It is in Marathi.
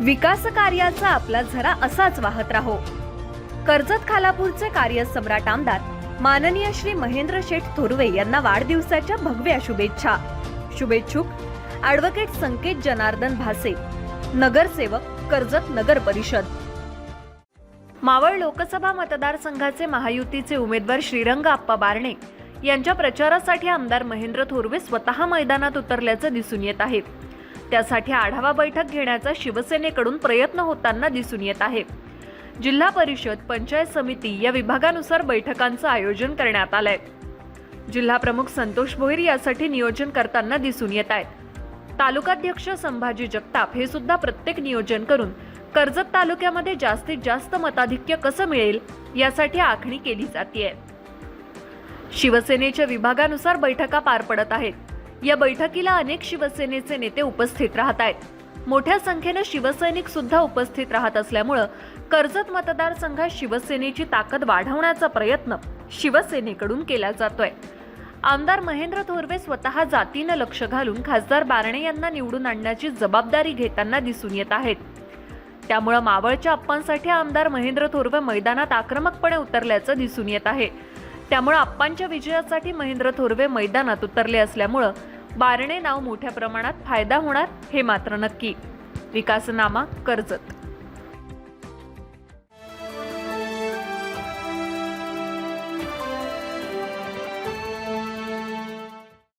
विकास कार्याचा आपला झरा असाच वाहत राहो. कर्जत खालापूरचे कार्य सम्राट आमदार माननीय श्री महेंद्र शेठ थोरवे यांना वाढदिवसाच्या भगव्या शुभेच्छा. शुभेच्छुक ॲडव्होकेट संकेत जनार्दन भासे नगरसेवक कर्जत नगर परिषद. मावळ लोकसभा मतदारसंघाचे महायुतीचे उमेदवार श्रीरंग आप्पा बारणे यांच्या प्रचारासाठी आमदार महेंद्र थोरवे स्वतः मैदानात उतरल्याचं दिसून येत आहे. त्यासाठी आढावा बैठक घेण्याचा शिवसेनेकडून प्रयत्न होताना दिसून येत आहे. जिल्हा परिषद पंचायत समिती या विभागानुसार बैठकांचं आयोजन करण्यात आलंय. जिल्हा प्रमुख संतोष भोईर यासाठी नियोजन करताना दिसून येत आहेत तालुकाध्यक्ष संभाजी जगताप हे सुद्धा प्रत्येक नियोजन करून कर्जत तालुक्यामध्ये जास्तीत जास्त मताधिक्य कसं मिळेल यासाठी आखणी केली जाते शिवसेनेच्या विभागानुसार बैठका पार पडत आहेत. या बैठकीला अनेक शिवसेनेचे नेते उपस्थित राहत आहेत. मोठ्या संख्येनं शिवसैनिक सुद्धा उपस्थित राहत असल्यामुळं कर्जत मतदारसंघात शिवसेनेची ताकद वाढवण्याचा प्रयत्न शिवसेनेकडून केला जातोय. आमदार महेंद्र थोरवे स्वतः जातीनं लक्ष घालून खासदार बारणे यांना निवडून आणण्याची जबाबदारी घेताना दिसून येत आहेत. त्यामुळं मावळच्या अप्पांसाठी आमदार महेंद्र थोरवे मैदानात आक्रमकपणे उतरल्याचं दिसून येत आहे. त्यामुळं अप्पांच्या विजयासाठी महेंद्र थोरवे मैदानात उतरले असल्यामुळं बारणे नाव मोठ्या प्रमाणात फायदा होणार हे मात्र नक्की. विकासनामा कर्जत.